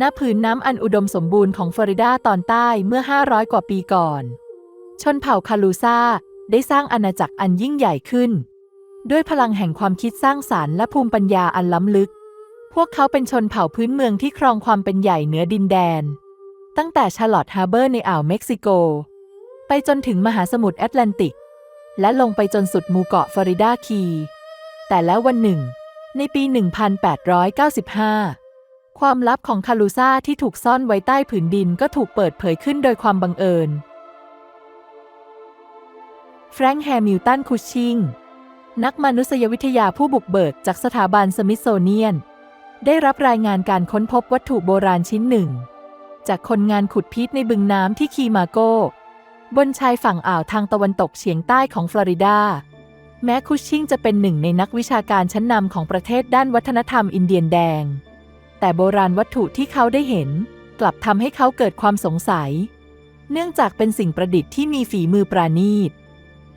ณผืนน้ำอันอุดมสมบูรณ์ของฟลอริดาตอนใต้เมื่อ 500 กว่าปีก่อน ชนเผ่าคาลูซาได้สร้างอาณาจักรอันยิ่งใหญ่ขึ้น ด้วยพลังแห่งความคิดสร้างสารรค์และภูมิปัญญาอันล้ำลึก พวกเขาเป็นชนเผ่าพื้นเมืองที่ครองความเป็นใหญ่เหนือดินแดน ตั้งแต่ชาร์ลอตต์ฮาร์เบอร์ในอ่าวเม็กซิโก ไปจนถึงมหาสมุทรแอตแลนติก และลงไปจนสุดหมู่เกาะฟลอริดาคี แต่แล้ววันหนึ่ง ในปี 1895 ความลับของคาลูซาที่ถูกซ่อนไว้ใต้ผืนดินก็ถูกเปิดเผยขึ้นโดยความบังเอิญ แฟรงค์แฮมิลตันคุชชิง นักมนุษยวิทยาผู้บุกเบิกจากสถาบันสมิธโซเนียน ได้รับรายงานการค้นพบวัตถุโบราณชิ้นหนึ่ง จากคนงานขุดพิษในบึงน้ำที่คีมาโก บนชายฝั่งอ่าวทางตะวันตกเฉียงใต้ของฟลอริดา แม้คุชชิงจะเป็นหนึ่งในนักวิชาการชั้นนำของประเทศด้านวัฒนธรรมอินเดียนแดง แต่โบราณวัตถุที่เขาได้เห็น กลับทำให้เขาเกิดความสงสัย เนื่องจากเป็นสิ่งประดิษฐ์ที่มีฝีมือปราณีต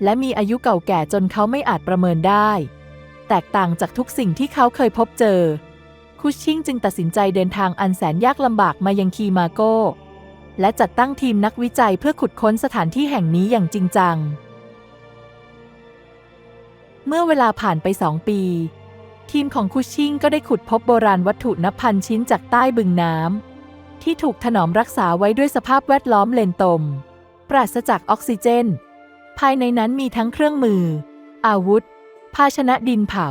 และมีอายุเก่าแก่จนเขาไม่อาจประเมินได้ แตกต่างจากทุกสิ่งที่เขาเคยพบเจอ คุชชิงจึงตัดสินใจเดินทางอันแสนยากลำบากมายังคีมาโกและจัดตั้งทีมนักวิจัยเพื่อขุดค้นสถานที่แห่งนี้อย่างจริงจัง เมื่อเวลาผ่านไปสองปี ทีมของคุชชิงก็ได้ขุดพบโบราณวัตถุนับพันชิ้นจากใต้บึงน้ำที่ถูกถนอมรักษาไว้ด้วยสภาพแวดล้อมเลนตม ปราศจากออกซิเจน ภายในนั้นมีทั้งเครื่องมือ อาวุธ ภาชนะดินเผา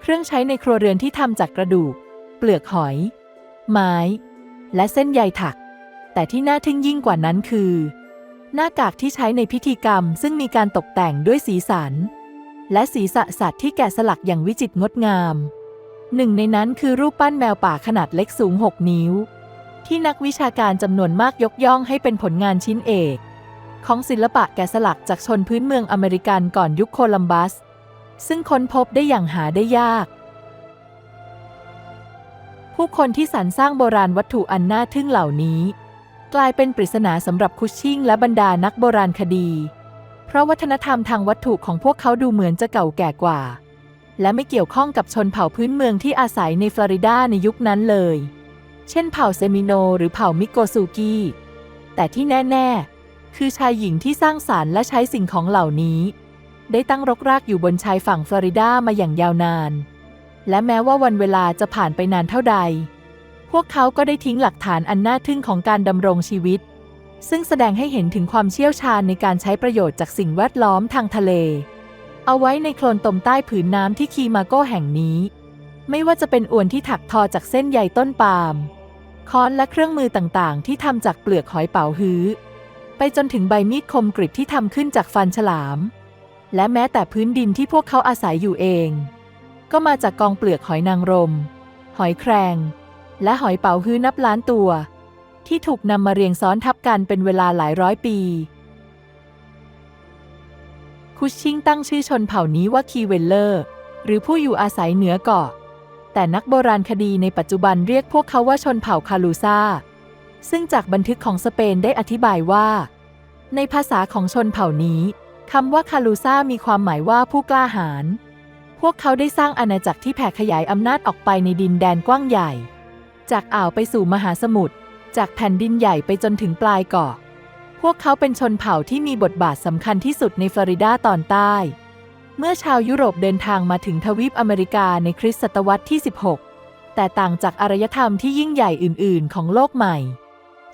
เครื่องใช้ในครัวเรือนที่ทำจากกระดูก เปลือกหอย ไม้ และเส้นใยถัก แต่ที่น่าทึ่งยิ่งกว่านั้นคือ หน้ากากที่ใช้ในพิธีกรรมซึ่งมีการตกแต่งด้วยสีสัน และศีรษะสัตว์ที่แกะสลักอย่างวิจิตรงดงาม หนึ่งในนั้นคือรูปปั้นแมวป่าขนาดเล็กสูง 6 นิ้ว ที่นักวิชาการจำนวนมากยกย่องให้เป็นผลงานชิ้นเอก ของศิลปะแกะสลักจากชนพื้นเมืองอเมริกันก่อนยุคโคลัมบัส ซึ่งค้นพบได้อย่างหาได้ยาก ผู้คนที่สรรสร้างโบราณวัตถุอันน่าทึ่งเหล่านี้ กลายเป็นปริศนาสำหรับคุชชิ่งและบรรดานักโบราณคดี ราะวัฒนธรรมทางวัตถุของพวกเขาดูเหมือนจะเก่าแก่กว่า และไม่เกี่ยวข้องกับชนเผ่าพื้นเมืองที่อาศัยในฟลอริดาในยุคนั้นเลย เช่นเผ่าเซมิโนหรือเผ่ามิโกซูกิแต่ที่แน่ ๆ คือชายหญิงที่สร้างสารรค์และใช้สิ่งของเหล่านี้ ได้ตั้งรกรากอยู่บนชายฝั่งฟลอริดามาอย่างยาวนาน และแม้ว่าวันเวลาจะผ่านไปนานเท่าใด พวกเขาก็ได้ทิ้งหลักฐานอันน่าทึ่งของการดำรงชีวิต ซึ่งแสดงให้เห็นถึงความเชี่ยวชาญในการใช้ประโยชน์จากสิ่งแวดล้อมทางทะเล เอาไว้ในโคลนตมใต้ผืนน้ำที่คีมาโกแห่งนี้ ไม่ว่าจะเป็นอวนที่ถักทอจากเส้นใยต้นปาล์มค้อนและเครื่องมือต่างๆ ที่ทำจากเปลือกหอยเป๋าฮื้อ ไปจนถึงใบมีดคมกริบที่ทำขึ้นจากฟันฉลาม และแม้แต่พื้นดินที่พวกเขาอาศัยอยู่เอง ก็มาจากกองเปลือกหอยนางรม หอยแครง และหอยเป๋าฮื้อนับล้านตัว ที่ถูกนำมาเรียงซ้อนทับกันเป็นเวลาหลายร้อยปี คุชชิงตั้งชื่อชนเผ่านี้ว่าคีเวลเลอร์ หรือผู้อยู่อาศัยเหนือเกาะ แต่นักโบราณคดีในปัจจุบันเรียกพวกเขาว่าชนเผ่าคาลูซาซึ่งจากบันทึกของสเปนได้อธิบายว่า ในภาษาของชนเผ่านี้คำว่าคาลูซามีความหมายว่าผู้กล้าหาญ พวกเขาได้สร้างอาณาจักรที่แผ่ขยายอำนาจออกไปในดินแดนกว้างใหญ่ จากอ่าวไปสู่มหาสมุทร จากแผ่นดินใหญ่ไปจนถึงปลายเกาะ พวกเขาเป็นชนเผ่าที่มีบทบาทสำคัญที่สุดในฟลอริดาตอนใต้ เมื่อชาวยุโรปเดินทางมาถึงทวีปอเมริกาในคริสตศตวรรษที่ 16 แต่ต่างจากอารยธรรมที่ยิ่งใหญ่อื่น ๆ ของโลกใหม่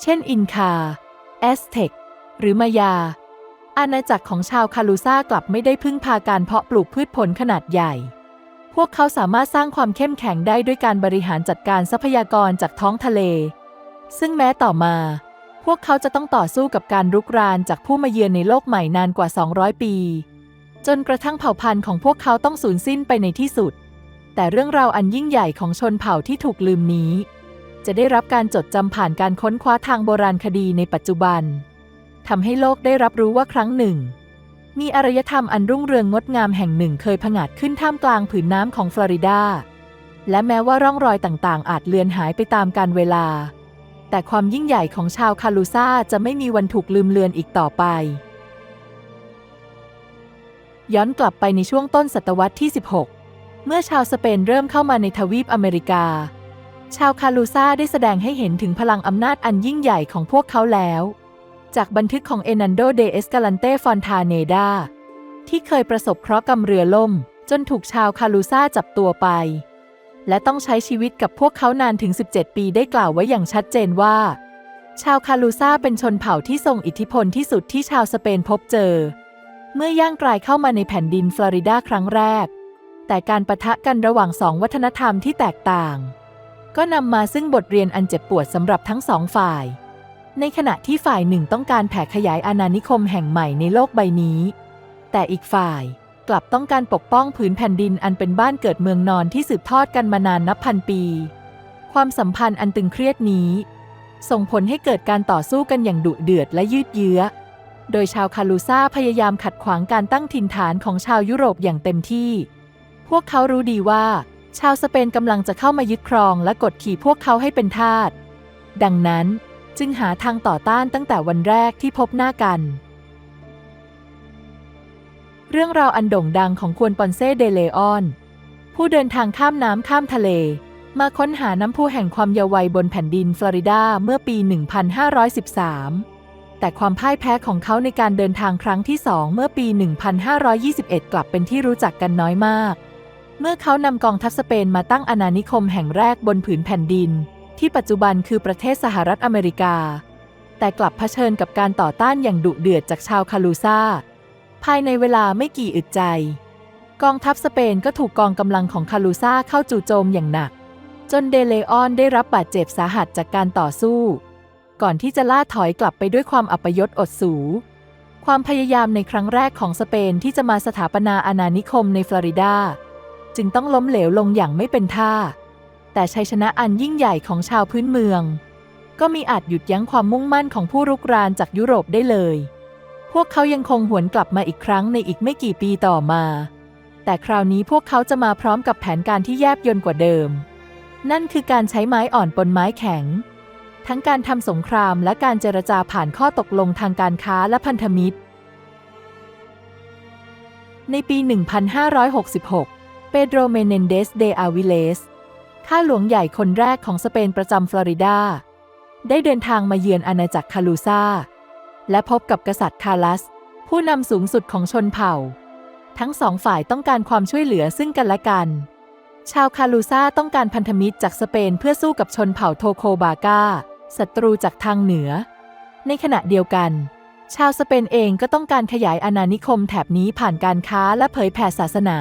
เช่น อินคา แอสเท็ก หรือมายา อาณาจักรของชาวคาลูซากลับไม่ได้พึ่งพาการเพาะปลูกพืชผลขนาดใหญ่ พวกเขาสามารถสร้างความเข้มแข็งได้ด้วยการบริหารจัดการทรัพยากรจากท้องทะเล ซึ่งแม้ต่อมา พวกเขาจะต้องต่อสู้กับการรุกรานจากผู้มาเยือนในโลกใหม่นานกว่า 200 ปี จนกระทั่งเผ่าพันธุ์ของพวกเขาต้องสูญสิ้นไปในที่สุด แต่เรื่องราวอันยิ่งใหญ่ของชนเผ่าที่ถูกลืมนี้ จะได้รับการจดจำผ่านการค้นคว้าทางโบราณคดีในปัจจุบันทำให้โลกได้รับรู้ว่าครั้งหนึ่ง มีอารยธรรมอันรุ่งเรืองงดงามแห่งหนึ่งเคยผงาดขึ้นท่ามกลางผืนน้ำของฟลอริดาและแม้ว่าร่องรอยต่างๆ อาจเลือนหายไปตามกาลเวลา แต่ความยิ่งใหญ่ของชาวคาลูซาจะไม่มีวันถูกลืมเลือนอีกต่อไป ย้อนกลับไปในช่วงต้นศตวรรษที่ 16 เมื่อชาวสเปนเริ่มเข้ามาในทวีปอเมริกา ชาวคาลูซาได้แสดงให้เห็นถึงพลังอำนาจอันยิ่งใหญ่ของพวกเขาแล้ว จากบันทึกของเอนันโดเดเอสกาลันเตฟอนทาเนดาที่เคยประสบเคราะห์กำเรือล่ม จนถูกชาวคาลูซาจับตัวไป และต้องใช้ชีวิตกับพวกเขานานถึง 17 ปีได้กล่าวไว้อย่างชัดเจนว่า ชาวคาลูซาเป็นชนเผ่าที่ทรงอิทธิพลที่สุดที่ชาวสเปนพบเจอ เมื่อย่างกลายเข้ามาในแผ่นดินฟลอริดาครั้งแรก แต่การประทะกันระหว่างสองวัฒนธรรมที่แตกต่าง ก็นำมาซึ่งบทเรียนอันเจ็บปวดสำหรับทั้งสองฝ่าย ในขณะที่ฝ่ายหนึ่งต้องการแผ่ขยายอาณานิคมแห่งใหม่ในโลกใบนี้ แต่อีกฝ่าย กลับต้องการปกป้องผืนแผ่นดินอันเป็นบ้านเกิดเมืองนอนที่สืบทอดกันมานานนับพันปี ความสัมพันธ์อันตึงเครียดนี้ ส่งผลให้เกิดการต่อสู้กันอย่างดุเดือดและยืดเยื้อ โดยชาวคาลูซาพยายามขัดขวางการตั้งถิ่นฐานของชาวยุโรปอย่างเต็มที่ พวกเขารู้ดีว่า ชาวสเปนกำลังจะเข้ามายึดครองและกดขี่พวกเขาให้เป็นทาส ดังนั้นจึงหาทางต่อต้านตั้งแต่วันแรกที่พบหน้ากัน เรื่องราวอันโด่งดังของควนปอนเซ่เดเลออน ผู้เดินทางข้ามน้ำข้ามทะเล มาค้นหาน้ำพุแห่งความเยาว์วัยบนแผ่นดินฟลอริดาเมื่อปี 1513 แต่ความพ่ายแพ้ของเขาในการเดินทางครั้งที่สองเมื่อปี 1521 กลับเป็นที่รู้จักกันน้อยมาก เมื่อเขานำกองทัพสเปนมาตั้งอาณานิคมแห่งแรกบนผืนแผ่นดิน ที่ปัจจุบันคือประเทศสหรัฐอเมริกา แต่กลับเผชิญกับการต่อต้านอย่างดุเดือดจากชาวคาลูซา ภายในเวลาไม่กี่อึดใจ กองทัพสเปนก็ถูกกองกำลังของคาลูซาเข้าจู่โจมอย่างหนัก จนเดเลออนได้รับบาดเจ็บสาหัสจากการต่อสู้ ก่อนที่จะล่าถอยกลับไปด้วยความอัปยศอดสูความพยายามในครั้งแรกของสเปนที่จะมาสถาปนาอาณานิคมในฟลอริดา จึงต้องล้มเหลวลงอย่างไม่เป็นท่า แต่ชัยชนะอันยิ่งใหญ่ของชาวพื้นเมือง ก็มีอาจหยุดยั้งความมุ่งมั่นของผู้รุกรานจากยุโรปได้เลย พวกเขายังคงหวนกลับมาอีกครั้งในอีกไม่กี่ปีต่อมา แต่คราวนี้พวกเขาจะมาพร้อมกับแผนการที่แยบยลกว่าเดิม นั่นคือการใช้ไม้อ่อนปนไม้แข็ง ทั้งการทำสงครามและการเจรจาผ่านข้อตกลงทางการค้าและพันธมิตร ในปี 1566 เปโดรเมเนนเดสเดอาวิเลส ข้าหลวงใหญ่คนแรกของสเปนประจำฟลอริดา ได้เดินทางมาเยือนอาณาจักรคาลูซา และพบกับกษัตริย์คาลัส ผู้นำสูงสุดของชนเผ่า ทั้งสองฝ่ายต้องการความช่วยเหลือซึ่งกันและกัน ชาวคาลูซาต้องการพันธมิตรจากสเปนเพื่อสู้กับชนเผ่าโทโคบากาศัตรูจากทางเหนือ ในขณะเดียวกัน ชาวสเปนเองก็ต้องการขยายอาณานิคมแถบนี้ผ่านการค้าและเผยแผ่ศาสนา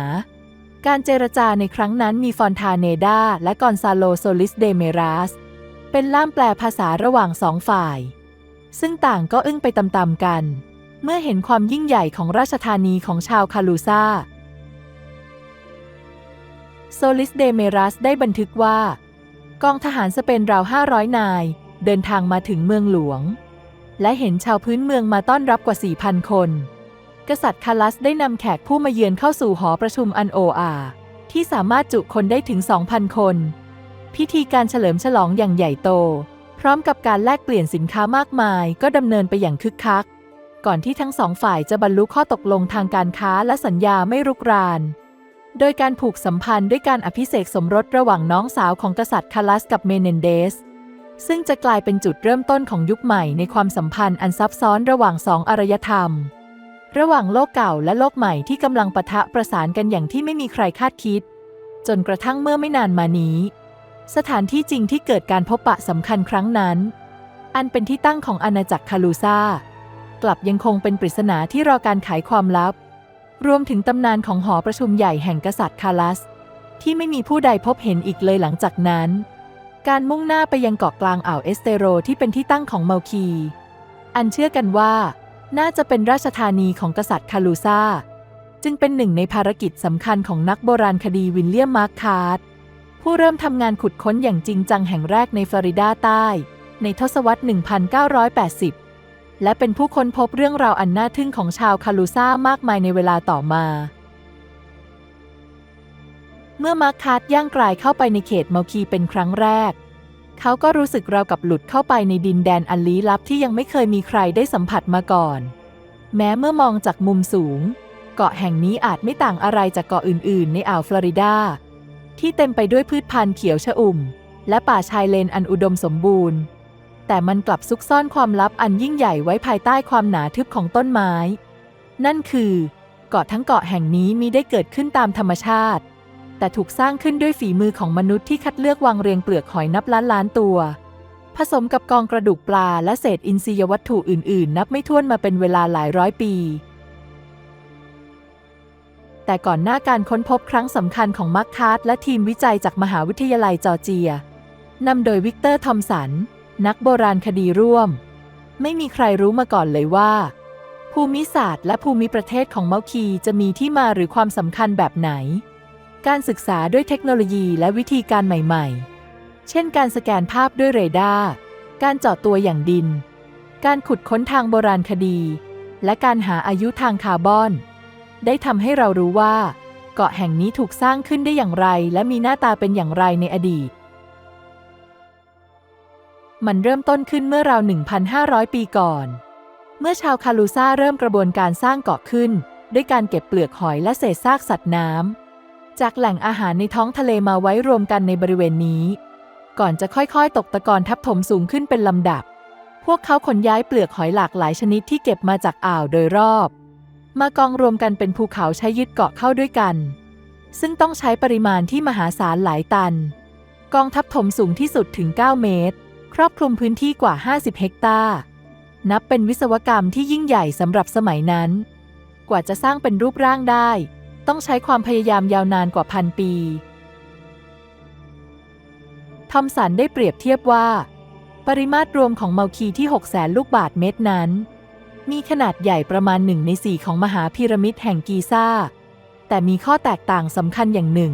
การเจรจาในครั้งนั้นมีฟอนทาเนดาและกอนซาโลโซลิสเดเมราสเป็นล่ามแปลภาษาระหว่างสองฝ่าย ซึ่งต่างก็อึ้งไปตามๆกัน เมื่อเห็นความยิ่งใหญ่ของราชธานีของชาวคาลูซาโซลิสเดเมรัสได้บันทึกว่า กองทหารสเปนราว 500 นาย เดินทางมาถึงเมืองหลวง และเห็นชาวพื้นเมืองมาต้อนรับกว่า 4,000 คน กษัตริย์คาลัสได้นำแขกผู้มาเยือนเข้าสู่หอประชุมอันโออาที่สามารถจุคนได้ถึง 2,000 คน พิธีการเฉลิมฉลองอย่างใหญ่โต พร้อมกับการแลกเปลี่ยนสินค้ามากมายก็ดำเนินไปอย่างคึกคัก ก่อนที่ทั้งสองฝ่ายจะบรรลุข้อตกลงทางการค้าและสัญญาไม่รุกราน โดยการผูกสัมพันธ์ด้วยการอภิเษกสมรสระหว่างน้องสาวของกษัตริย์คาลัสกับเมเนนเดส ซึ่งจะกลายเป็นจุดเริ่มต้นของยุคใหม่ในความสัมพันธ์อันซับซ้อนระหว่างสองอารยธรรม ระหว่างโลกเก่าและโลกใหม่ที่กำลังปะทะประสานกันอย่างที่ไม่มีใครคาดคิด จนกระทั่งเมื่อไม่นานมานี้ สถานที่จริงที่เกิดการพบปะสำคัญครั้งนั้น อันเป็นที่ตั้งของอาณาจักรคาลูซากลับยังคงเป็นปริศนาที่รอการไขความลับ รวมถึงตำนานของหอประชุมใหญ่แห่งกษัตริย์คาลัส ที่ไม่มีผู้ใดพบเห็นอีกเลยหลังจากนั้น การมุ่งหน้าไปยังเกาะกลางอ่าวเอสเตโรที่เป็นที่ตั้งของเมาคี อันเชื่อกันว่า น่าจะเป็นราชธานีของกษัตริย์คาลูซาจึงเป็นหนึ่งในภารกิจสำคัญของนักโบราณคดีวิลเลียมมาร์คคาร์ด ผู้เริ่มทำงานขุดค้นอย่างจริงจังแห่งแรกในฟลอริดาใต้ ในทศวรรษ 1980 และเป็นผู้ค้นพบเรื่องราวอันน่าทึ่งของชาวคาลูซามากมายในเวลาต่อมา เมื่อมาร์คคาร์ดย่างกลายเข้าไปในเขตเมาคีเป็นครั้งแรก เขาก็รู้สึกราวกับหลุดเข้าไปในดินแดนอันลี้ลับที่ยังไม่เคยมีใครได้สัมผัสมาก่อน แม้เมื่อมองจากมุมสูง เกาะแห่งนี้อาจไม่ต่างอะไรจากเกาะอื่น ๆ ในอ่าวฟลอริดา ที่เต็มไปด้วยพืชพันธุ์เขียวชอุ่ม และป่าชายเลนอันอุดมสมบูรณ์ แต่มันกลับซุกซ่อนความลับอันยิ่งใหญ่ไว้ภายใต้ความหนาทึบของต้นไม้ นั่นคือ เกาะทั้งเกาะแห่งนี้มีได้เกิดขึ้นตามธรรมชาติ แต่ถูกสร้างขึ้นด้วยฝีมือของมนุษย์ที่คัดเลือกวางเรียงเปลือกหอยนับล้านล้านตัว ผสมกับกองกระดูกปลาและเศษอินทรียวัตถุอื่น ๆ นับไม่ถ้วนมาเป็นเวลาหลายร้อยปี แต่ก่อนหน้าการค้นพบครั้งสำคัญของมาร์คคาร์ทและทีมวิจัยจากมหาวิทยาลัยจอร์เจียนำโดยวิกเตอร์ทอมสัน นักโบราณคดีร่วม ไม่มีใครรู้มาก่อนเลยว่า ภูมิศาสตร์และภูมิประเทศของเมาคีจะมีที่มาหรือความสำคัญแบบไหน การศึกษาด้วยเทคโนโลยีและวิธีการใหม่ ๆ เช่นการสแกนภาพด้วยเรดาร์การเจาะตัวอย่างดิน การขุดค้นทางโบราณคดี และการหาอายุทางคาร์บอน ได้ทำให้เรารู้ว่า เกาะแห่งนี้ถูกสร้างขึ้นได้อย่างไร และมีหน้าตาเป็นอย่างไรในอดีต มันเริ่มต้นขึ้นเมื่อราว 1,500 ปีก่อน เมื่อชาวคาลูซาเริ่มกระบวนการสร้างเกาะขึ้น ด้วยการเก็บเปลือกหอยและเศษซากสัตว์น้ำจากแหล่งอาหารในท้องทะเลมาไว้รวมกันในบริเวณนี้ ก่อนจะค่อยๆ ตกตะกอนทับถมสูงขึ้นเป็นลำดับ พวกเขาขนย้ายเปลือกหอยหลากหลายชนิดที่เก็บมาจากอ่าวโดยรอบ มากองรวมกันเป็นภูเขาใช้ยึดเกาะเข้าด้วยกัน ซึ่งต้องใช้ปริมาณที่มหาศาลหลายตัน กองทัพถมสูงที่สุดถึง 9 เมตร ครอบคลุมพื้นที่กว่า 50 เฮกตาร์ นับเป็นวิศวกรรมที่ยิ่งใหญ่สำหรับสมัยนั้น กว่าจะสร้างเป็นรูปร่างได้ ต้องใช้ความพยายามยาวนานกว่าพันปีทอมสันได้เปรียบเทียบว่า ปริมาตรรวมของเมาคีที่6แสนลูกบาทเมตรนั้น มีขนาดใหญ่ประมาณหนึ่งในสี่ของมหาพีระมิดแห่งกีซ่า แต่มีข้อแตกต่างสำคัญอย่างหนึ่ง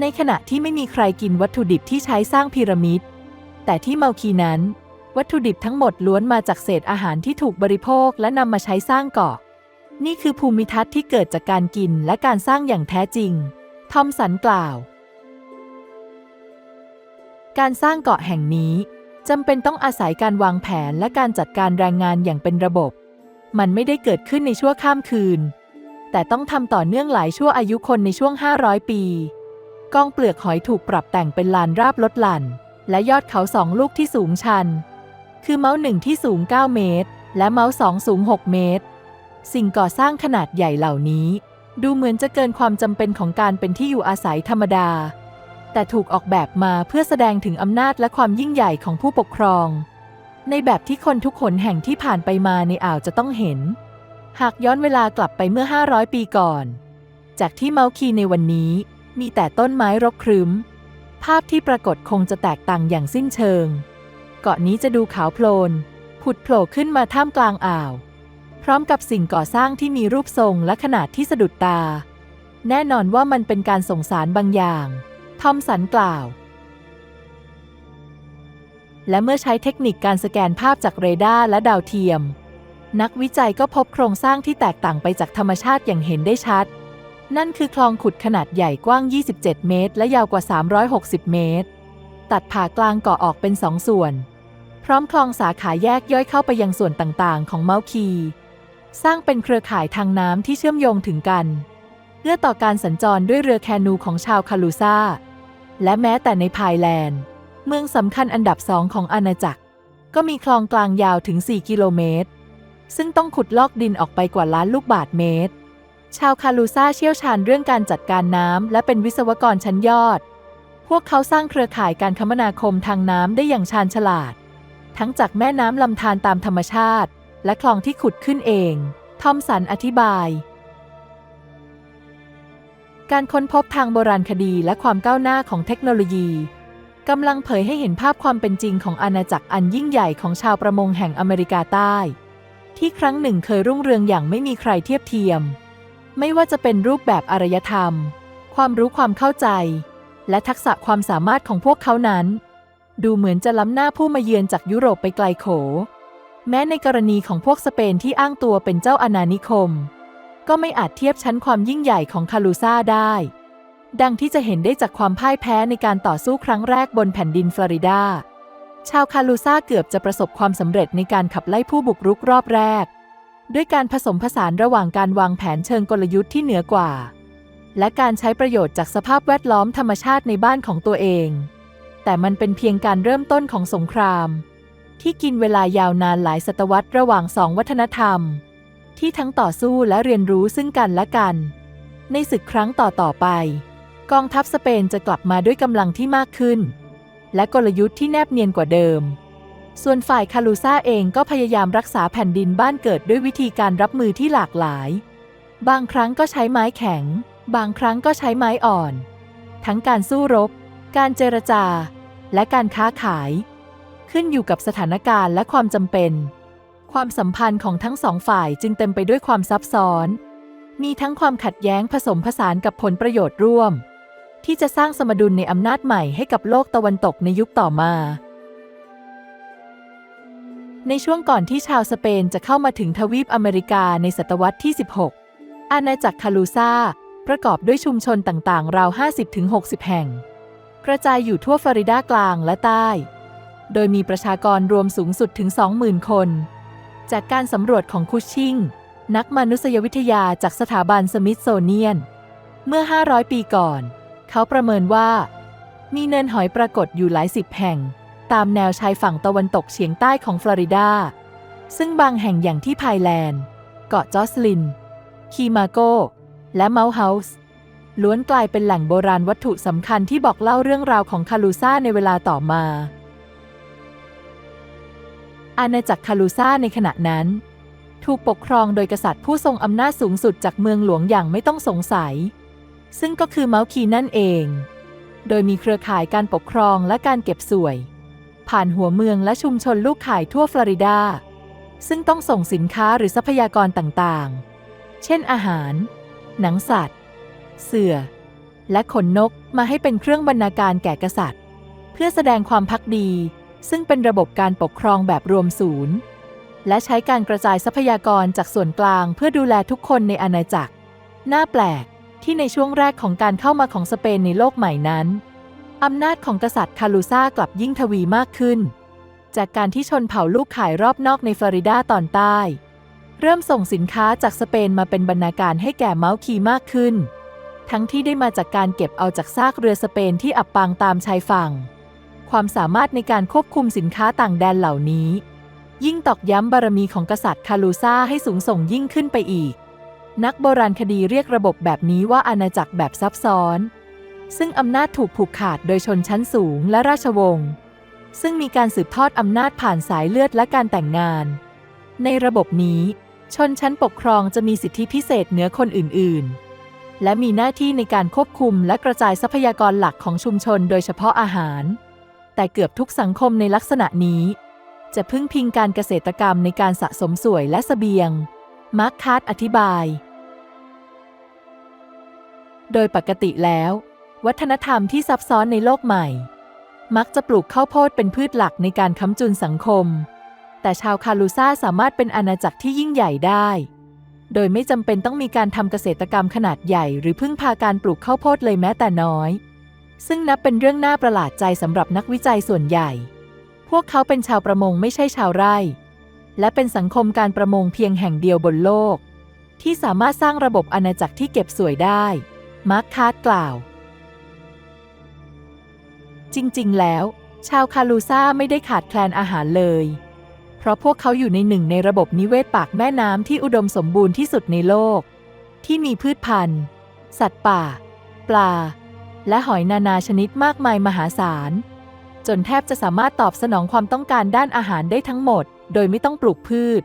ในขณะที่ไม่มีใครกินวัตถุดิบที่ใช้สร้างพีระมิด แต่ที่เมาคีนั้น วัตถุดิบทั้งหมดล้วนมาจากเศษอาหารที่ถูกบริโภคและนำมาใช้สร้างเกาะ นี่คือภูมิทัศน์ที่เกิดจากการกินและการสร้างอย่างแท้จริง ทอมสันกล่าว การสร้างเกาะแห่งนี้ จำเป็นต้องอาศัยการวางแผนและการจัดการแรงงานอย่างเป็นระบบ มันไม่ได้เกิดขึ้นในชั่วข้ามคืน แต่ต้องทำต่อเนื่องหลายชั่วอายุคนในช่วง 500 ปี กองเปลือกหอยถูกปรับแต่งเป็นลานราบลดหลั่น และยอดเขาสองลูกที่สูงชัน คือเมาส์หนึ่งที่สูง 9 เมตร และเมาส์สองสูง 6 เมตร สิ่งก่อสร้างขนาดใหญ่เหล่านี้ ดูเหมือนจะเกินความจำเป็นของการเป็นที่อยู่อาศัยธรรมดา แต่ถูกออกแบบมาเพื่อแสดงถึงอำนาจและความยิ่งใหญ่ของผู้ปกครอง ในแบบที่คนทุกคนแห่งที่ผ่านไปมาในอ่าวจะต้องเห็น หากย้อนเวลากลับไปเมื่อ 500 ปีก่อน จากที่เมาคีในวันนี้มีแต่ต้นไม้รกครึ้ม ภาพที่ปรากฏคงจะแตกต่างอย่างสิ้นเชิง เกาะนี้จะดูขาวโพลน ผุดโผล่ขึ้นมาท่ามกลางอ่าว พร้อมกับสิ่งก่อสร้างที่มีรูปทรงและขนาดที่สะดุดตา แน่นอนว่ามันเป็นการส่งสารบางอย่าง ทอมสันกล่าว และเมื่อใช้เทคนิคการสแกนภาพจากเรดาร์และดาวเทียม นักวิจัยก็พบโครงสร้างที่แตกต่างไปจากธรรมชาติอย่างเห็นได้ชัด นั่นคือคลองขุดขนาดใหญ่กว้าง 27 เมตร และยาวกว่า 360 เมตร ตัดผ่ากลางเกาะออกเป็นสองส่วน พร้อมคลองสาขาแยกย่อยเข้าไปยังส่วนต่างๆ ของเมาคีสร้างเป็นเครือข่ายทางน้ำที่เชื่อมโยงถึงกันเพื่อต่อการสัญจรด้วยเรือแคนูของชาวคาลูซา และแม้แต่ในพายแลนด์ เมืองสำคัญอันดับสองของอาณาจักร ก็มีคลองกลางยาวถึง 4 กิโลเมตร ซึ่งต้องขุดลอกดินออกไปกว่าล้านลูกบาทเมตร ชาวคาลูซาเชี่ยวชาญเรื่องการจัดการน้ำและเป็นวิศวกรชั้นยอด พวกเขาสร้างเครือข่ายการคมนาคมทางน้ำได้อย่างชาญฉลาด ทั้งจากแม่น้ำลำธารตามธรรมชาติ และคลองที่ขุดขึ้นเอง ทอมสันอธิบาย การค้นพบทางโบราณคดีและความก้าวหน้าของเทคโนโลยีกำลังเผยให้เห็นภาพความเป็นจริงของอาณาจักรอันยิ่งใหญ่ของชาวประมงแห่งอเมริกาใต้ ที่ครั้งหนึ่งเคยรุ่งเรืองอย่างไม่มีใครเทียบเทียม ไม่ว่าจะเป็นรูปแบบอารยธรรม ความรู้ความเข้าใจ และทักษะความสามารถของพวกเขานั้น ดูเหมือนจะล้ำหน้าผู้มาเยือนจากยุโรปไปไกลโข แม้ในกรณีของพวกสเปนที่อ้างตัวเป็นเจ้าอาณานิคม ก็ไม่อาจเทียบชั้นความยิ่งใหญ่ของคาลูซาได้ ดังที่จะเห็นได้จากความพ่ายแพ้ในการต่อสู้ครั้งแรกบนแผ่นดินฟลอริดา ชาวคาลูซาเกือบจะประสบความสำเร็จในการขับไล่ผู้บุกรุกรอบแรก ด้วยการผสมผสานระหว่างการวางแผนเชิงกลยุทธ์ที่เหนือกว่า และการใช้ประโยชน์จากสภาพแวดล้อมธรรมชาติในบ้านของตัวเองแแต่มันเป็นเพียงการเริ่มต้นของสงคราม ที่กินเวลายาวนานหลายศตวรรษระหว่างสองวัฒนธรรม ที่ทั้งต่อสู้และเรียนรู้ซึ่งกันและกัน ในศึกครั้งต่อต่อๆไป กองทัพสเปนจะกลับมาด้วยกำลังที่มากขึ้น และกลยุทธ์ที่แนบเนียนกว่าเดิม ส่วนฝ่ายคาลูซาเองก็พยายามรักษาแผ่นดินบ้านเกิดด้วยวิธีการรับมือที่หลากหลาย บางครั้งก็ใช้ไม้แข็ง บางครั้งก็ใช้ไม้อ่อน ทั้งการสู้รบ การเจรจา และการค้าขาย ขึ้นอยู่กับสถานการณ์และความจำเป็น ความสัมพันธ์ของทั้งสองฝ่ายจึงเต็มไปด้วยความซับซ้อน มีทั้งความขัดแย้งผสมผสานกับผลประโยชน์ร่วม ที่จะสร้างสมดุลในอำนาจใหม่ให้กับโลกตะวันตกในยุคต่อมา ในช่วงก่อนที่ชาวสเปนจะเข้ามาถึงทวีปอเมริกาในศตวรรษที่ 16 อาณาจักรคาลูซาประกอบด้วยชุมชนต่างๆ ราว 50-60 แห่ง กระจายอยู่ทั่วฟลอริดากลางและใต้ โดยมีประชากรรวมสูงสุดถึง 20,000 คน จากการสำรวจของคุชชิง นักมนุษยวิทยาจากสถาบันสมิธโซเนียน เมื่อ 500 ปีก่อน เขาประเมินว่า มีเนินหอยปรากฏอยู่หลายสิบแห่ง ตามแนวชายฝั่งตะวันตกเฉียงใต้ของฟลอริดา ซึ่งบางแห่งอย่างที่ไพแลนด์ เกาะจอสลิน คีมาโก และเมาส์เฮาส์ล้วนกลายเป็นแหล่งโบราณวัตถุสำคัญที่บอกเล่าเรื่องราวของคาลูซาในเวลาต่อมา อาณาจักรคาลูซาในขณะนั้น ถูกปกครองโดยกษัตริย์ผู้ทรงอำนาจสูงสุดจากเมืองหลวงอย่างไม่ต้องสงสัย ซึ่งก็คือเมาคีนั่นเอง โดยมีเครือข่ายการปกครองและการเก็บสวย ผ่านหัวเมืองและชุมชนลูกข่ายทั่วฟลอริดา ซึ่งต้องส่งสินค้าหรือทรัพยากรต่างๆ เช่นอาหาร หนังสัตว์ เสือ และขนนกมาให้เป็นเครื่องบรรณาการแก่กษัตริย์ เพื่อแสดงความพักดี ซึ่งเป็นระบบการปกครองแบบรวมศูนย์ และใช้การกระจายทรัพยากรจากส่วนกลางเพื่อดูแลทุกคนในอาณาจักร น่าแปลกที่ในช่วงแรกของการเข้ามาของสเปนในโลกใหม่นั้น อำนาจของกษัตริย์คาลูซากลับยิ่งทวีมากขึ้น จากการที่ชนเผ่าลูกขายรอบนอกในฟลอริดาตอนใต้ เริ่มส่งสินค้าจากสเปนมาเป็นบรรณาการให้แก่เมาส์คีมากขึ้น ทั้งที่ได้มาจากการเก็บเอาจากซากเรือสเปนที่อับปางตามชายฝั่ง ความสามารถในการควบคุมสินค้าต่างแดนเหล่านี้ ยิ่งตอกย้ำบารมีของกษัตริย์คาลูซาให้สูงส่งยิ่งขึ้นไปอีก นักโบราณคดีเรียกระบบแบบนี้ว่าอาณาจักรแบบซับซ้อน ซึ่งอำนาจถูกผูกขาดโดยชนชั้นสูงและราชวงศ์ซึ่งมีการสืบทอดอำนาจผ่านสายเลือดและการแต่งงาน ในระบบนี้ชนชั้นปกครองจะมีสิทธิพิเศษเหนือคนอื่น ๆ และมีหน้าที่ในการควบคุมและกระจายทรัพยากรหลักของชุมชนโดยเฉพาะอาหาร แต่เกือบทุกสังคมในลักษณะนี้ จะพึ่งพิงการเกษตรกรรมในการสะสมสวยและสเสบียง มาร์คคาร์ดอธิบาย โดยปกติแล้ว วัฒนธรรมที่ซับซ้อนในโลกใหม่ มักจะปลูกข้าวโพดเป็นพืชหลักในการค้ำจุนสังคม แต่ชาวคาลูซาสามารถเป็นอาณาจักรที่ยิ่งใหญ่ได้ โดยไม่จำเป็นต้องมีการทำเกษตรกรรมขนาดใหญ่ หรือพึ่งพาการปลูกข้าวโพดเลยแม้แต่น้อย ซึ่งนับเป็นเรื่องน่าประหลาดใจสำหรับนักวิจัยส่วนใหญ่ พวกเขาเป็นชาวประมงไม่ใช่ชาวไร่ และเป็นสังคมการประมงเพียงแห่งเดียวบนโลก ที่สามารถสร้างระบบอาณาจักรที่เก็บสวยได้ มาร์คคาร์ดกล่าว จริง ๆ แล้ว ชาวคาลูซาไม่ได้ขาดแคลนอาหารเลย เพราะพวกเขาอยู่ในหนึ่งในระบบนิเวศปากแม่น้ำที่อุดมสมบูรณ์ที่สุดในโลก ที่มีพืชพันธุ์ สัตว์ป่า ปลา และหอยนานาชนิดมากมายมหาศาล จนแทบจะสามารถตอบสนองความต้องการด้านอาหารได้ทั้งหมด โดยไม่ต้องปลูกพืช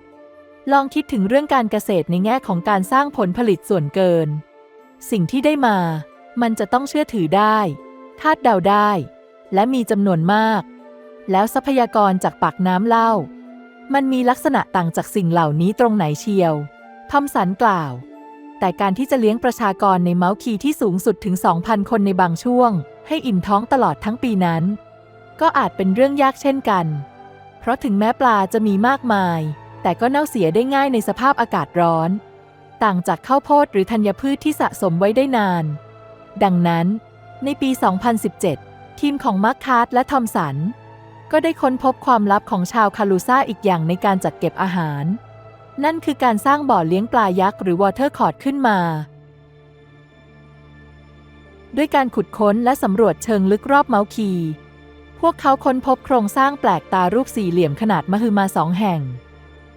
ลองคิดถึงเรื่องการเกษตรในแง่ของการสร้างผลผลิตส่วนเกิน สิ่งที่ได้มา มันจะต้องเชื่อถือได้คาดเดาได้ และมีจำนวนมาก แล้วทรัพยากรจากปากน้ำเล่า มันมีลักษณะต่างจากสิ่งเหล่านี้ตรงไหนเชียวทอมสันกล่าว แต่การที่จะเลี้ยงประชากรในเมาส์คีที่สูงสุดถึง 2,000 คนในบางช่วง ให้อิ่มท้องตลอดทั้งปีนั้น ก็อาจเป็นเรื่องยากเช่นกัน เพราะถึงแม้ปลาจะมีมากมาย แต่ก็เน่าเสียได้ง่ายในสภาพอากาศร้อน ต่างจากข้าวโพดหรือธัญพืชที่สะสมไว้ได้นาน ดังนั้น ในปี 2017 ทีมของมาร์คคาร์ดและทอมสันก็ได้ค้นพบความลับของชาวคาลูซาอีกอย่างในการจัดเก็บอาหาร นั่นคือการสร้างบ่อเลี้ยงปลายักษ์หรือวอเตอร์คอร์ดขึ้นมา ด้วยการขุดค้นและสำรวจเชิงลึกรอบเมาคีพวกเขาค้นพบโครงสร้างแปลกตารูปสี่เหลี่ยมขนาดมหึมาสองแห่ง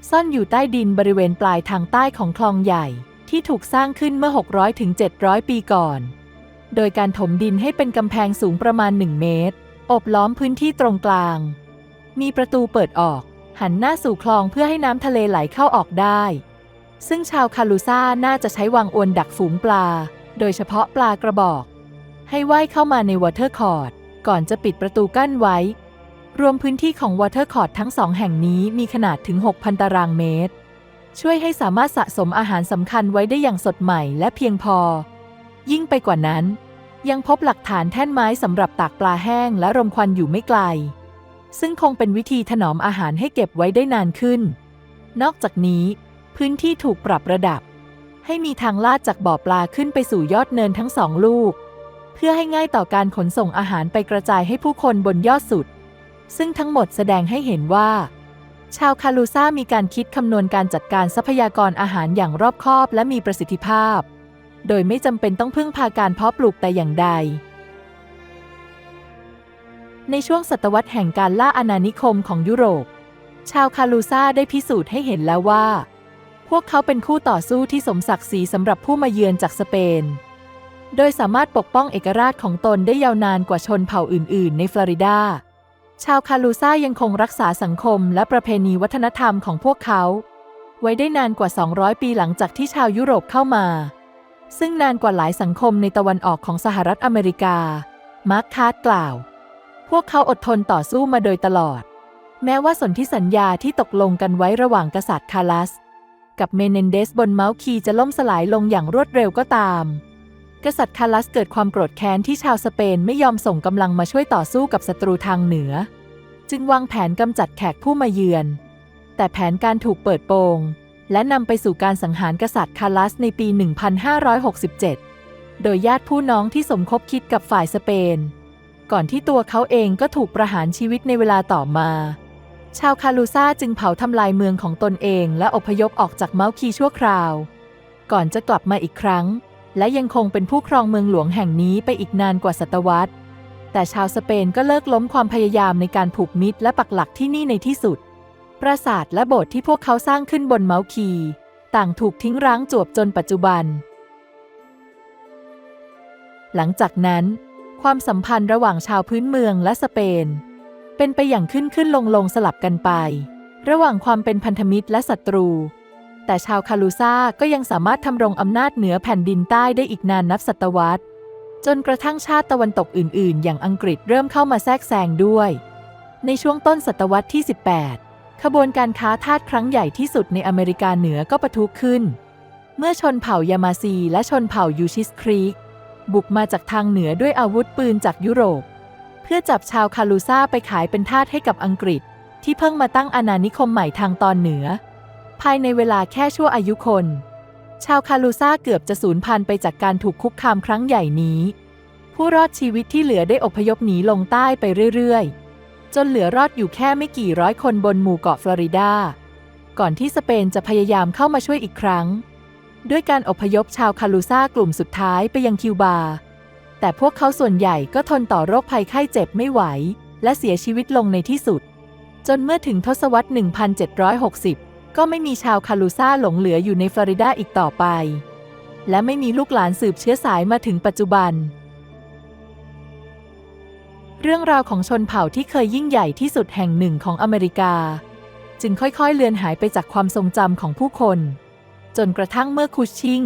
ซ่อนอยู่ใต้ดินบริเวณปลายทางใต้ของคลองใหญ่ ที่ถูกสร้างขึ้นเมื่อ 600ถึง700 ปีก่อน โดยการถมดินให้เป็นกำแพงสูงประมาณ 1 เมตร อบล้อมพื้นที่ตรงกลาง มีประตูเปิดออก หันหน้าสู่คลองเพื่อให้น้ำทะเลไหลเข้าออกได้ ซึ่งชาวคาลูซ่าน่าจะใช้วางอวนดักฝูงปลา โดยเฉพาะปลากระบอก ให้ว่ายเข้ามาในวอเตอร์คอร์ดก่อนจะปิดประตูกั้นไว้ รวมพื้นที่ของวอเตอร์คอร์ดทั้งสองแห่งนี้มีขนาดถึง 6,000 ตารางเมตร ช่วยให้สามารถสะสมอาหารสำคัญไว้ได้อย่างสดใหม่และเพียงพอ ยิ่งไปกว่านั้น ยังพบหลักฐานแท่นไม้สำหรับตากปลาแห้งและรมควันอยู่ไม่ไกล ซึ่งคงเป็นวิธีถนอมอาหารให้เก็บไว้ได้นานขึ้น นอกจากนี้ พื้นที่ถูกปรับระดับ ให้มีทางลาดจากบ่อปลาขึ้นไปสู่ยอดเนินทั้งสองลูก เพื่อให้ง่ายต่อการขนส่งอาหารไปกระจายให้ผู้คนบนยอดสุด ซึ่งทั้งหมดแสดงให้เห็นว่า ชาวคาลูซ่ามีการคิดคำนวณการจัดการทรัพยากรอาหารอย่างรอบคอบและมีประสิทธิภาพ โดยไม่จำเป็นต้องพึ่งพาการเพาะปลูกแต่อย่างใด ในช่วงศตวรรษแห่งการล่าอาณานิคมของยุโรป ชาวคาลูซาได้พิสูจน์ให้เห็นแล้วว่า พวกเขาเป็นคู่ต่อสู้ที่สมศักดิ์ศรีสำหรับผู้มาเยือนจากสเปน โดยสามารถปกป้องเอกราชของตนได้ยาวนานกว่าชนเผ่าอื่น ๆ ในฟลอริดา ชาวคาลูซายังคงรักษาสังคมและประเพณีวัฒนธรรมของพวกเขา ไว้ได้นานกว่า 200 ปีหลังจากที่ชาวยุโรปเข้ามา ซึ่งนานกว่าหลายสังคมในตะวันออกของสหรัฐอเมริกา มาร์คคาร์ดกล่าว พวกเขาอดทนต่อสู้มาโดยตลอด แม้ว่าสนธิสัญญาที่ตกลงกันไว้ระหว่างกษัตริย์คาลัส กับเมเนนเดสบนเมาส์คีจะล่มสลายลงอย่างรวดเร็วก็ตาม กษัตริย์คาลัสเกิดความโกรธแค้นที่ชาวสเปนไม่ยอมส่งกำลังมาช่วยต่อสู้กับศัตรูทางเหนือ จึงวางแผนกำจัดแขกผู้มาเยือน แต่แผนการถูกเปิดโปง และนำไปสู่การสังหารกษัตริย์คาลัสในปี 1567 โดยญาติผู้น้องที่สมคบคิดกับฝ่ายสเปน ก่อนที่ตัวเขาเองก็ถูกประหารชีวิตในเวลาต่อมา ชาวคาลูซาจึงเผาทำลายเมืองของตนเองและอพยพออกจากเมาคีชั่วคราว ก่อนจะกลับมาอีกครั้ง และยังคงเป็นผู้ครองเมืองหลวงแห่งนี้ไปอีกนานกว่าศตวรรษ แต่ชาวสเปนก็เลิกล้มความพยายามในการผูกมิตรและปักหลักที่นี่ในที่สุด ปราสาทและโบสถ์ที่พวกเขาสร้างขึ้นบนเมาคี ต่างถูกทิ้งร้างจวบจนปัจจุบัน หลังจากนั้น ความสัมพันธ์ระหว่างชาวพื้นเมืองและสเปน เป็นไปอย่างขึ้นขึ้นลงลงสลับกันไป ระหว่างความเป็นพันธมิตรและศัตรู แต่ชาวคาลูซาก็ยังสามารถทำรงอำนาจเหนือแผ่นดินใต้ได้อีกนานนับศตวรรษ จนกระทั่งชาติตะวันตกอื่น ๆ อย่างอังกฤษเริ่มเข้ามาแทรกแซงด้วย ในช่วงต้นศตวรรษที่ 18 ขบวนการค้าทาสครั้งใหญ่ที่สุดในอเมริกาเหนือก็ปะทุขึ้น เมื่อชนเผ่ายามาซีและชนเผ่ายูชิสครีก บุกมาจากทางเหนือด้วยอาวุธปืนจากยุโรป เพื่อจับชาวคาลูซาไปขายเป็นทาสให้กับอังกฤษ ที่เพิ่งมาตั้งอาณานิคมใหม่ทางตอนเหนือ ภายในเวลาแค่ชั่วอายุคน ชาวคาลูซาเกือบจะสูญพันธุ์ไปจากการถูกคุกคามครั้งใหญ่นี้ ผู้รอดชีวิตที่เหลือได้อพยพหนีลงใต้ไปเรื่อยๆ จนเหลือรอดอยู่แค่ไม่กี่ร้อยคนบนหมู่เกาะฟลอริดาก่อนที่สเปนจะพยายามเข้ามาช่วยอีกครั้ง ด้วยการอพยพชาวคาลูซากลุ่มสุดท้ายไปยังคิวบา แต่พวกเขาส่วนใหญ่ก็ทนต่อโรคภัยไข้เจ็บไม่ไหว และเสียชีวิตลงในที่สุด จนเมื่อถึงทศวรรษ 1760 ก็ไม่มีชาวคาลูซาหลงเหลืออยู่ในฟลอริดาอีกต่อไป และไม่มีลูกหลานสืบเชื้อสายมาถึงปัจจุบัน เรื่องราวของชนเผ่าที่เคยยิ่งใหญ่ที่สุดแห่งหนึ่งของอเมริกา จึงค่อยๆเลือนหายไปจากความทรงจำของผู้คน จนกระทั่งเมื่อคูชิง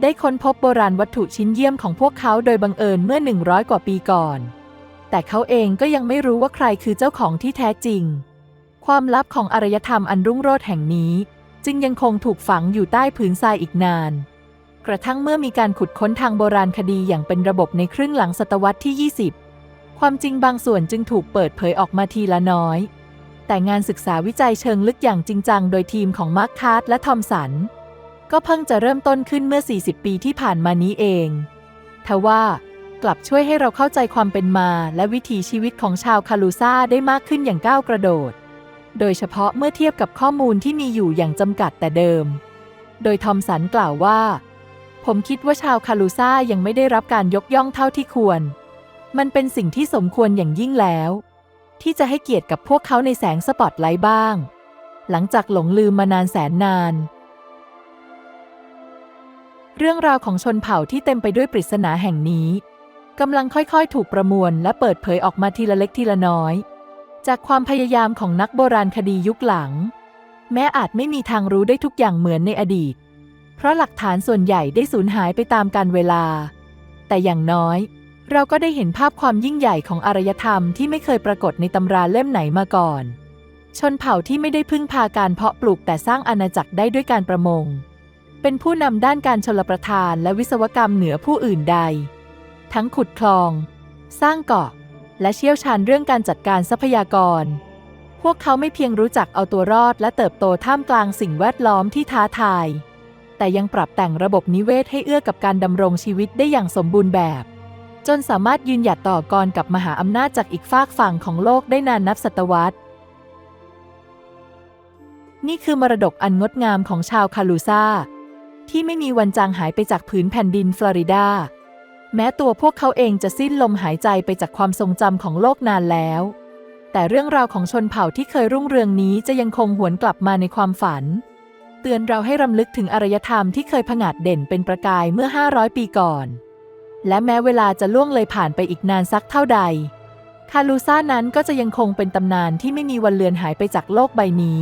ได้ค้นพบโบราณวัตถุชิ้นเยี่ยมของพวกเขาโดยบังเอิญเมื่อ 100 กว่าปีก่อน แต่เขาเองก็ยังไม่รู้ว่าใครคือเจ้าของที่แท้จริง ความลับของอารยธรรมอันรุ่งโรจน์แห่งนี้ จึงยังคงถูกฝังอยู่ใต้ผืนทรายอีกนาน กระทั่งเมื่อมีการขุดค้นทางโบราณคดีอย่างเป็นระบบในครึ่งหลังศตวรรษที่ 20 ความจริงบางส่วนจึงถูกเปิดเผยออกมาทีละน้อย แต่งานศึกษาวิจัยเชิงลึกอย่างจริงจังโดยทีมของมาร์คคาร์ดและทอมสัน ก็เพิ่งจะเริ่มต้นขึ้นเมื่อ 40 ปีที่ผ่านมานี้เอง ทว่ากลับช่วยให้เราเข้าใจความเป็นมาและวิถีชีวิตของชาวคาลูซาได้มากขึ้นอย่างก้าวกระโดด โดยเฉพาะเมื่อเทียบกับข้อมูลที่มีอยู่อย่างจำกัดแต่เดิม โดยทอมสันกล่าวว่า ผมคิดว่าชาวคาลูซายังไม่ได้รับการยกย่องเท่าที่ควร มันเป็นสิ่งที่สมควรอย่างยิ่งแล้ว ที่จะให้เกียรติกับพวกเขาในแสงสปอตไลท์บ้าง หลังจากหลงลืมมานานแสนนาน เรื่องราวของชนเผ่าที่เต็มไปด้วยปริศนาแห่งนี้กำลังค่อยๆ ถูกประมวลและเปิดเผยออกมาทีละเล็กทีละน้อย จากความพยายามของนักโบราณคดียุคหลัง แม้อาจไม่มีทางรู้ได้ทุกอย่างเหมือนในอดีต เพราะหลักฐานส่วนใหญ่ได้สูญหายไปตามกาลเวลา แต่อย่างน้อย เราก็ได้เห็นภาพความยิ่งใหญ่ของอารยธรรมที่ไม่เคยปรากฏในตำราเล่มไหนมาก่อน ชนเผ่าที่ไม่ได้พึ่งพาการเพาะปลูกแต่สร้างอาณาจักรได้ด้วยการประมง เป็นผู้นำด้านการชลประทานและวิศวกรรมเหนือผู้อื่นใด ทั้งขุดคลอง สร้างเกาะ และเชี่ยวชาญเรื่องการจัดการทรัพยากร พวกเขาไม่เพียงรู้จักเอาตัวรอดและเติบโตท่ามกลางสิ่งแวดล้อมที่ท้าทาย แต่ยังปรับแต่งระบบนิเวศให้เอื้อกับการดำรงชีวิตได้อย่างสมบูรณ์แบบ จนสามารถยืนหยัดต่อกรกับมหาอำนาจจากอีกฝากฝั่งของโลกได้นานนับศตวรรษนี่คือมรดกอันงดงามของชาวคาลูซา ที่ไม่มีวันจางหายไปจากผืนแผ่นดินฟลอริดา แม้ตัวพวกเขาเองจะสิ้นลมหายใจไปจากความทรงจำของโลกนานแล้ว แต่เรื่องราวของชนเผ่าที่เคยรุ่งเรืองนี้จะยังคงหวนกลับมาในความฝัน เตือนเราให้รำลึกถึงอารยธรรมที่เคยผงาดเด่นเป็นประกายเมื่อ 500 ปีก่อน และแม้เวลาจะล่วงเลยผ่านไปอีกนานสักเท่าใด คาลูซ่านั้นก็จะยังคงเป็นตำนานที่ไม่มีวันเลือนหายไปจากโลกใบนี้